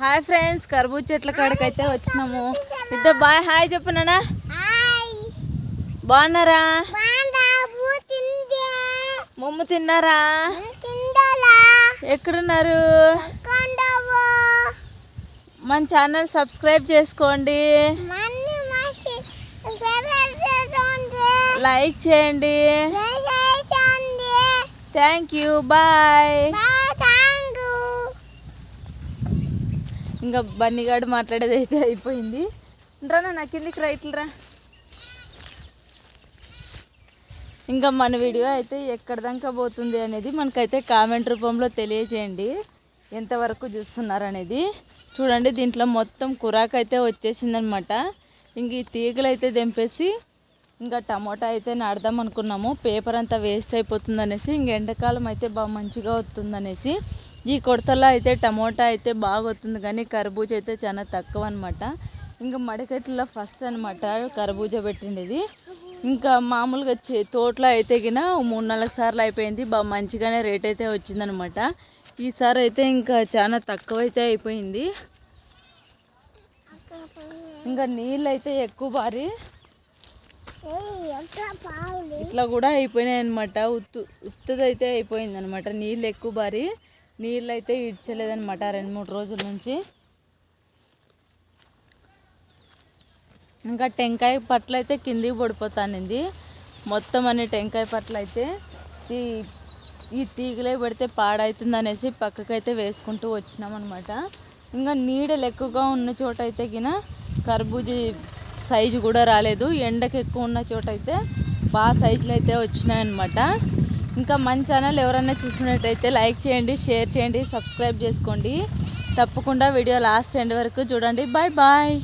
Hi friends కర్బూజ చెట్ల కాడికి అయితే వచ్చినాము. ఇద్దరు బాయ్ హాయ్ చెప్పు నాన్న. బాగున్నారా? మమ్మ తిన్నారా? ఎక్కడున్నారు? మన ఛానల్ సబ్స్క్రైబ్ చేసుకోండి. లైక్ చేయండి. థ్యాంక్ యూ బాయ్ ఇంకా బన్నీగాడు మాట్లాడేది అయితే అయిపోయింది. రా నా కిందికి రైట్లరా ఇంకా మన వీడియో అయితే ఎక్కడ దాకా పోతుంది అనేది మనకైతే కామెంట్ రూపంలో తెలియజేయండి. ఎంతవరకు చూస్తున్నారు అనేది. చూడండి దీంట్లో మొత్తం కురాకు అయితే వచ్చేసిందనమాట. ఇంక ఈ తీగలు అయితే దింపేసి ఇంకా టమోటా అయితే నాడదాం అనుకున్నాము. పేపర్ అంతా వేస్ట్ అయిపోతుంది అనేసి ఇంక ఎండాకాలం అయితే బాగా మంచిగా వస్తుంది అనేసి ఈ కొడతలో అయితే టమోటా అయితే బాగా వస్తుంది కానీ కర్బూజ అయితే చాలా తక్కువ అనమాట ఇంకా మడికట్లో ఫస్ట్ అనమాట కర్బూజ పెట్టిండేది. ఇంకా మామూలుగా చే తోటలో అయితే గిన మూడు నాలుగు సార్లు అయిపోయింది బాగా మంచిగానే రేట్ అయితే వచ్చిందనమాట ఈసారి అయితే ఇంకా చాలా తక్కువ అయితే అయిపోయింది. ఇంకా నీళ్ళు అయితే ఎక్కువ బారి ఇట్లా కూడా అయిపోయినాయి అనమాట ఉత్తు ఉత్తుదైతే అయిపోయింది అనమాట నీళ్ళు ఎక్కువ బారి నీళ్ళు అయితే ఇడ్చలేదనమాట రెండు మూడు రోజుల నుంచి. ఇంకా టెంకాయ పట్ల అయితే కిందికి పడిపోతానింది. మొత్తం అనే టెంకాయ పట్ల అయితే ఈ ఈ తీగలే పడితే పాడవుతుంది అనేసి పక్కకైతే వేసుకుంటూ వచ్చినాం అనమాట ఇంకా నీడలు ఎక్కువగా ఉన్న చోట అయితే గిన కర్బూజీ సైజు కూడా రాలేదు. ఎండకు ఎక్కువ ఉన్న చోట అయితే బాగా సైజులు అయితే వచ్చినాయన్నమాట. ఇంకా మన ఛానల్ ఎవరైనా చూసినట్టయితే లైక్ చేయండి షేర్ చేయండి సబ్స్క్రైబ్ చేసుకోండి. తప్పకుండా వీడియో లాస్ట్ ఎండ్ వరకు చూడండి. Bye bye